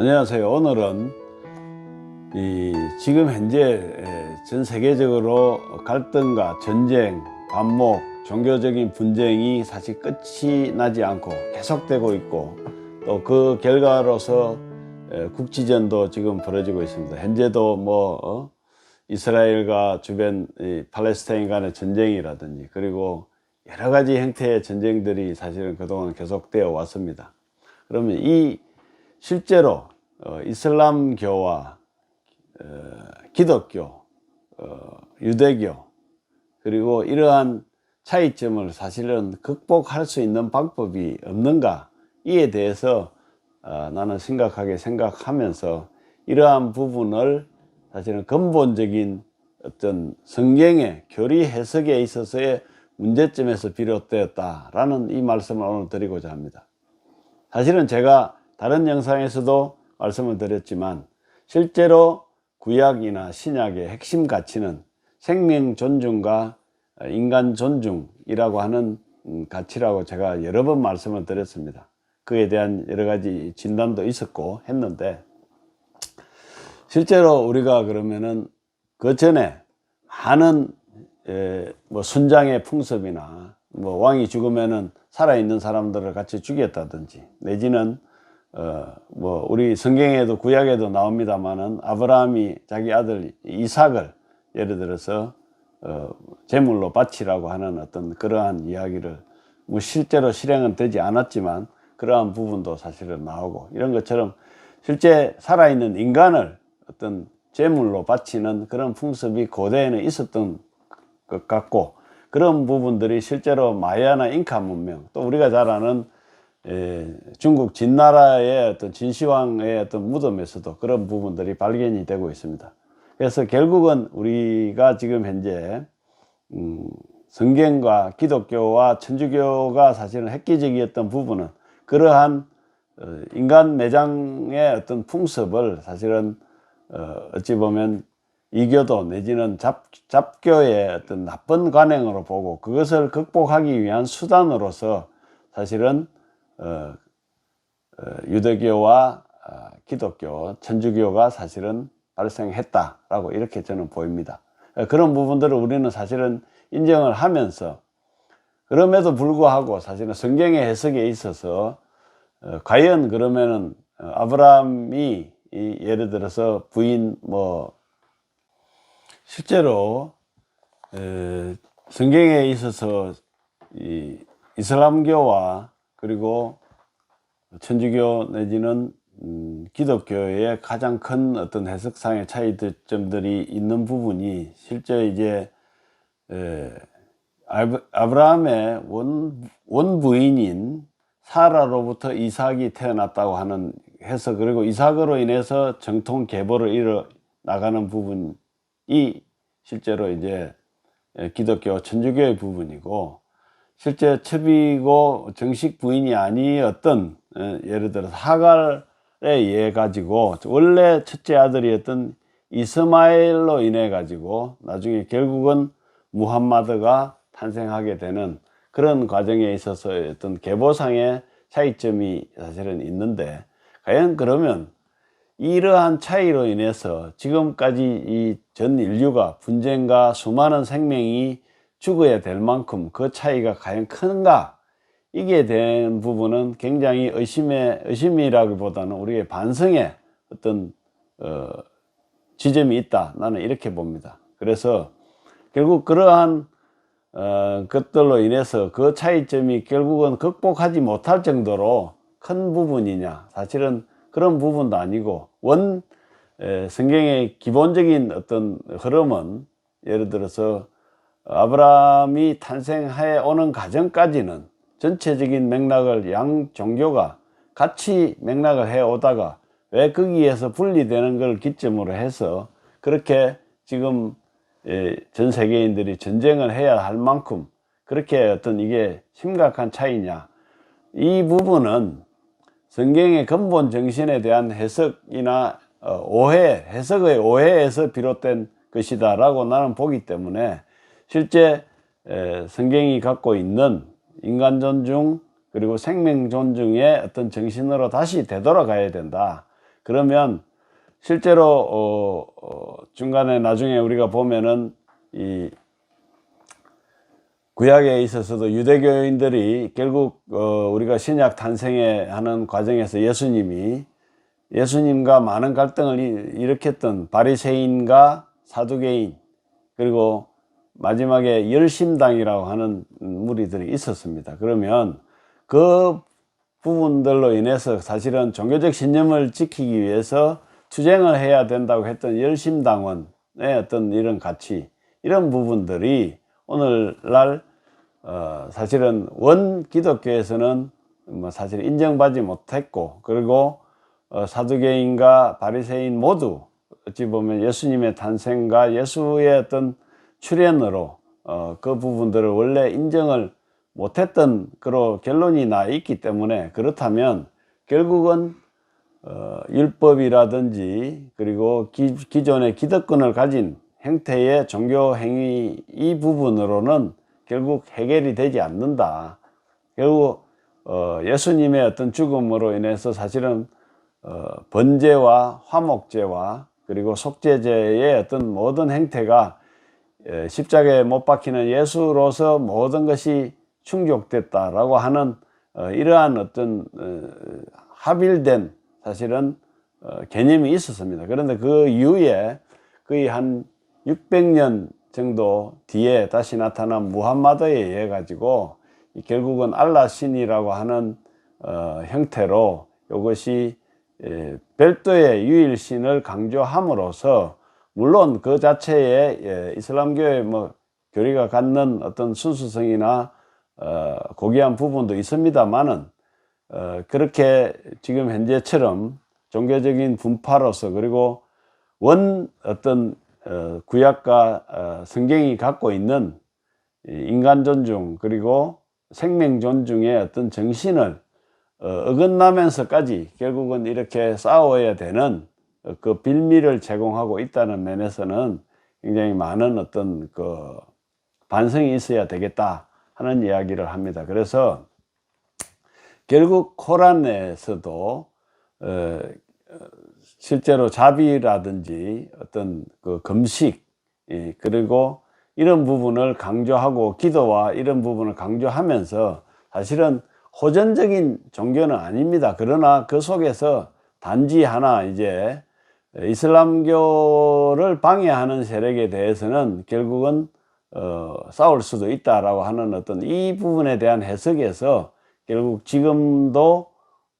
안녕하세요. 오늘은 이 지금 현재 전 세계적으로 갈등과 전쟁, 반목, 종교적인 분쟁이 사실 끝이 나지 않고 계속되고 있고 또 그 결과로서 에, 국지전도 지금 벌어지고 있습니다. 현재도 뭐 어? 이스라엘과 주변 이 팔레스타인 간의 전쟁이라든지 그리고 여러 가지 형태의 전쟁들이 사실은 그동안 계속되어 왔습니다. 그러면 이 실제로 어, 이슬람교와 어, 기독교, 어, 유대교 그리고 이러한 차이점을 사실은 극복할 수 있는 방법이 없는가 이에 대해서 어, 나는 심각하게 생각하면서 이러한 부분을 사실은 근본적인 어떤 성경의 교리 해석에 있어서의 문제점에서 비롯되었다라는 이 말씀을 오늘 드리고자 합니다. 사실은 제가 다른 영상에서도 말씀을 드렸지만 실제로 구약이나 신약의 핵심 가치는 생명 존중과 인간 존중이라고 하는 음, 가치라고 제가 여러 번 말씀을 드렸습니다. 그에 대한 여러 가지 진단도 있었고 했는데 실제로 우리가 그러면은 그 전에 많은 에, 뭐 순장의 풍습이나 뭐 왕이 죽으면은 살아있는 사람들을 같이 죽였다든지 내지는 어 뭐 우리 성경에도 구약에도 나옵니다만은 아브라함이 자기 아들 이삭을 예를 들어서 어 제물로 바치라고 하는 어떤 그러한 이야기를 뭐 실제로 실행은 되지 않았지만 그러한 부분도 사실은 나오고 이런 것처럼 실제 살아있는 인간을 어떤 제물로 바치는 그런 풍습이 고대에는 있었던 것 같고 그런 부분들이 실제로 마야나 잉카 문명 또 우리가 잘 아는 에, 중국 진나라의 어떤 진시황의 어떤 무덤에서도 그런 부분들이 발견이 되고 있습니다. 그래서 결국은 우리가 지금 현재 음, 성경과 기독교와 천주교가 사실은 획기적이었던 부분은 그러한 어, 인간 매장의 어떤 풍습을 사실은 어, 어찌 보면 이교도 내지는 잡, 잡교의 어떤 나쁜 관행으로 보고 그것을 극복하기 위한 수단으로서 사실은 유대교와 어, 기독교, 천주교가 사실은 발생했다라고 이렇게 저는 보입니다. 어, 그런 부분들을 우리는 사실은 인정을 하면서 그럼에도 불구하고 사실은 성경의 해석에 있어서 어, 과연 그러면은 어, 아브라함이 이 예를 들어서 부인 뭐 실제로 에, 성경에 있어서 이 이슬람교와 그리고 천주교 내지는 음, 기독교의 가장 큰 어떤 해석상의 차이점들이 있는 부분이 실제 이제 에, 아브- 아브라함의 원, 원부인인 사라로부터 이삭이 태어났다고 하는 해석 그리고 이삭으로 인해서 정통 계보를 이뤄 나가는 부분이 실제로 이제 기독교 천주교의 부분이고 실제 첩이고 정식 부인이 아니었던 어, 예를 들어서 하갈에 의해 가지고 원래 첫째 아들이었던 이스마엘로 인해 가지고 나중에 결국은 무함마드가 탄생하게 되는 그런 과정에 있어서 어떤 계보상의 차이점이 사실은 있는데 과연 그러면 이러한 차이로 인해서 지금까지 이 전 인류가 분쟁과 수많은 생명이 죽어야 될 만큼 그 차이가 과연 큰가? 이게 된 부분은 굉장히 의심의 의심이라기보다는 우리의 반성의 어떤 어, 지점이 있다. 나는 이렇게 봅니다. 그래서 결국 그러한 어, 것들로 인해서 그 차이점이 결국은 극복하지 못할 정도로 큰 부분이냐? 사실은 그런 부분도 아니고 원 에, 성경의 기본적인 어떤 흐름은 예를 들어서 아브라함이 탄생해 오는 과정까지는 전체적인 맥락을 양 종교가 같이 맥락을 해 오다가 왜 거기에서 분리되는 걸 기점으로 해서 그렇게 지금 에, 전 세계인들이 전쟁을 해야 할 만큼 그렇게 어떤 이게 심각한 차이냐. 이 부분은 성경의 근본 정신에 대한 해석이나 어, 오해, 해석의 오해에서 비롯된 것이다 라고 나는 보기 때문에 실제 에, 성경이 갖고 있는 인간 존중 그리고 생명 존중의 어떤 정신으로 다시 되돌아가야 된다. 그러면 실제로 어, 어, 중간에 나중에 우리가 보면은 이 구약에 있어서도 유대교인들이 결국 어, 우리가 신약 탄생에 하는 과정에서 예수님이 예수님과 많은 갈등을 이- 일으켰던 바리새인과 사두개인 그리고 마지막에 열심당이라고 하는 무리들이 있었습니다. 그러면 그 부분들로 인해서 사실은 종교적 신념을 지키기 위해서 투쟁을 해야 된다고 했던 열심당원의 어떤 이런 가치 이런 부분들이 오늘날 어, 사실은 원 기독교에서는 뭐 사실 인정받지 못했고 그리고 어, 사두개인과 바리새인 모두 어찌 보면 예수님의 탄생과 예수의 어떤 출현으로 어, 그 부분들을 원래 인정을 못했던 그런 결론이 나 있기 때문에 그렇다면 결국은 어, 율법이라든지 그리고 기, 기존의 기득권을 가진 행태의 종교 행위 이 부분으로는 결국 해결이 되지 않는다. 결국 어, 예수님의 어떤 죽음으로 인해서 사실은 어, 번제와 화목제와 그리고 속죄제의 어떤 모든 행태가 에, 십자가에 못 박히는 예수로서 모든 것이 충족됐다라고 하는 어, 이러한 어떤 어, 합일된 사실은 어, 개념이 있었습니다. 그런데 그 이후에 거의 한 600년 정도 뒤에 다시 나타난 무함마드에 의해 가지고 이 결국은 알라 신이라고 하는 어, 형태로 이것이 예, 별도의 유일신을 강조함으로써 물론 그 자체에 예, 이슬람교의 뭐 교리가 갖는 어떤 순수성이나 어, 고귀한 부분도 있습니다만은 어, 그렇게 지금 현재처럼 종교적인 분파로서 그리고 원 어떤 어, 구약과 어, 성경이 갖고 있는 이 인간 존중 그리고 생명 존중의 어떤 정신을 어, 어긋나면서까지 결국은 이렇게 싸워야 되는 어, 그 빌미를 제공하고 있다는 면에서는 굉장히 많은 어떤 그 반성이 있어야 되겠다 하는 이야기를 합니다. 그래서 결국 코란에서도 어, 어, 실제로 자비라든지 어떤 그 금식 예, 그리고 이런 부분을 강조하고 기도와 이런 부분을 강조하면서 사실은 호전적인 종교는 아닙니다. 그러나 그 속에서 단지 하나 이제 이슬람교를 방해하는 세력에 대해서는 결국은 어, 싸울 수도 있다라고 하는 어떤 이 부분에 대한 해석에서 결국 지금도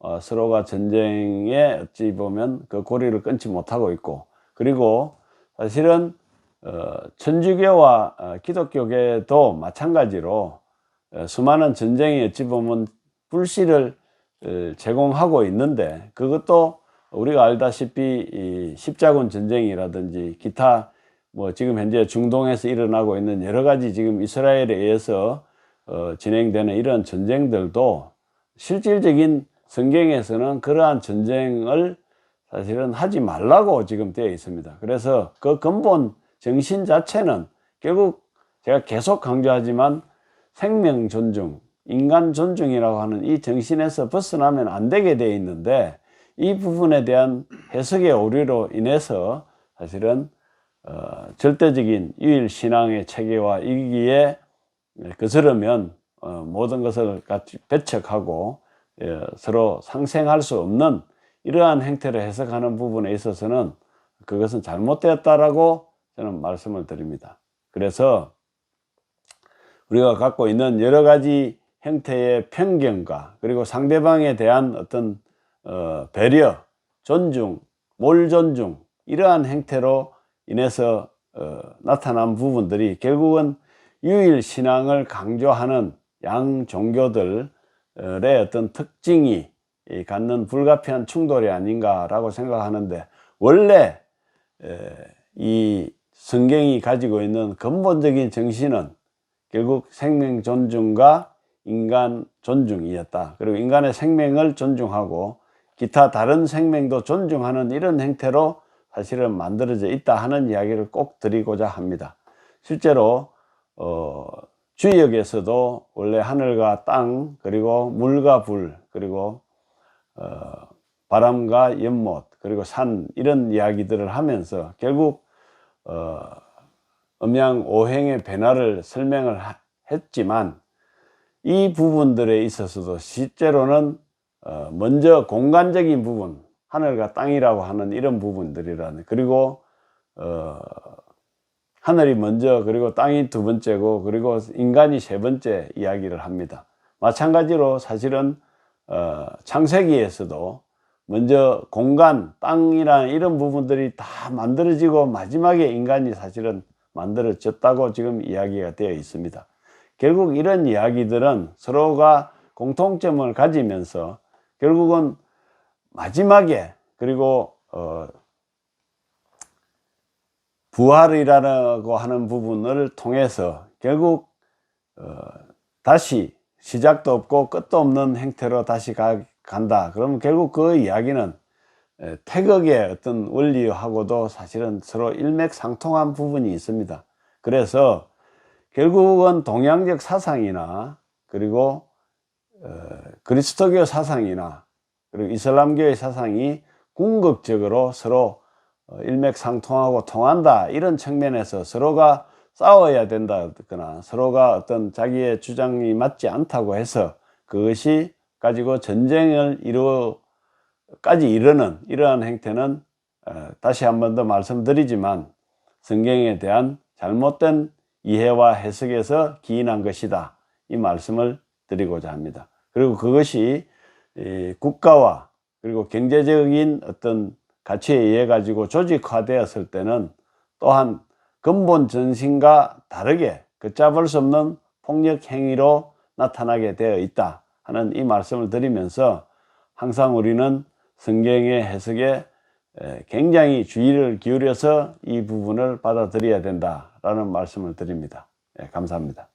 어, 서로가 전쟁에 어찌 보면 그 고리를 끊지 못하고 있고 그리고 사실은 어, 천주교와 어, 기독교계도 마찬가지로 어, 수많은 전쟁이 어찌 보면 불씨를 어, 제공하고 있는데 그것도 우리가 알다시피 이 십자군 전쟁이라든지 기타 뭐 지금 현재 중동에서 일어나고 있는 여러 가지 지금 이스라엘에 의해서 어, 진행되는 이런 전쟁들도 실질적인 성경에서는 그러한 전쟁을 사실은 하지 말라고 지금 되어 있습니다. 그래서 그 근본 정신 자체는 결국 제가 계속 강조하지만 생명 존중, 인간 존중이라고 하는 이 정신에서 벗어나면 안 되게 되어 있는데 이 부분에 대한 해석의 오류로 인해서 사실은 어, 절대적인 유일 신앙의 체계와 이기에 거스르면 어, 모든 것을 같이 배척하고 예, 서로 상생할 수 없는 이러한 행태를 해석하는 부분에 있어서는 그것은 잘못되었다라고 저는 말씀을 드립니다. 그래서 우리가 갖고 있는 여러 가지 형태의 편견과 그리고 상대방에 대한 어떤 어, 배려, 존중, 몰존중 이러한 행태로 인해서 어, 나타난 부분들이 결국은 유일 신앙을 강조하는 양 종교들의 어떤 특징이 이 갖는 불가피한 충돌이 아닌가라고 생각하는데 원래 에, 이 성경이 가지고 있는 근본적인 정신은 결국 생명 존중과 인간 존중이었다. 그리고 인간의 생명을 존중하고 기타 다른 생명도 존중하는 이런 행태로 사실은 만들어져 있다 하는 이야기를 꼭 드리고자 합니다. 실제로 어, 주역에서도 원래 하늘과 땅 그리고 물과 불 그리고 어, 바람과 연못 그리고 산 이런 이야기들을 하면서 결국 어, 음양 오행의 변화를 설명을 하- 했지만 이 부분들에 있어서도 실제로는 어, 먼저 공간적인 부분 하늘과 땅이라고 하는 이런 부분들이라는 그리고 어, 하늘이 먼저 그리고 땅이 두 번째고 그리고 인간이 세 번째 이야기를 합니다. 마찬가지로 사실은 어, 창세기에서도 먼저 공간, 땅이라는 이런 부분들이 다 만들어지고 마지막에 인간이 사실은 만들어졌다고 지금 이야기가 되어 있습니다. 결국 이런 이야기들은 서로가 공통점을 가지면서 결국은 마지막에 그리고 어, 부활이라고 하는 부분을 통해서 결국 어, 다시 시작도 없고 끝도 없는 행태로 다시 가, 간다. 그러면 결국 그 이야기는 에, 태극의 어떤 원리하고도 사실은 서로 일맥상통한 부분이 있습니다. 그래서 결국은 동양적 사상이나 그리고 어, 그리스도교 사상이나 그리고 이슬람교의 사상이 궁극적으로 서로 어, 일맥상통하고 통한다. 이런 측면에서 서로가 싸워야 된다거나 서로가 어떤 자기의 주장이 맞지 않다고 해서 그것이 가지고 전쟁을 이루까지 이르는 이러한 행태는 어, 다시 한 번 더 말씀드리지만 성경에 대한 잘못된 이해와 해석에서 기인한 것이다. 이 말씀을 드리고자 합니다. 그리고 그것이 이 국가와 그리고 경제적인 어떤 가치에 의해 가지고 조직화되었을 때는 또한 근본 전신과 다르게 걷잡을 수 없는 폭력 행위로 나타나게 되어 있다 하는 이 말씀을 드리면서 항상 우리는 성경의 해석에 에, 굉장히 주의를 기울여서 이 부분을 받아들여야 된다라는 말씀을 드립니다. 예, 감사합니다.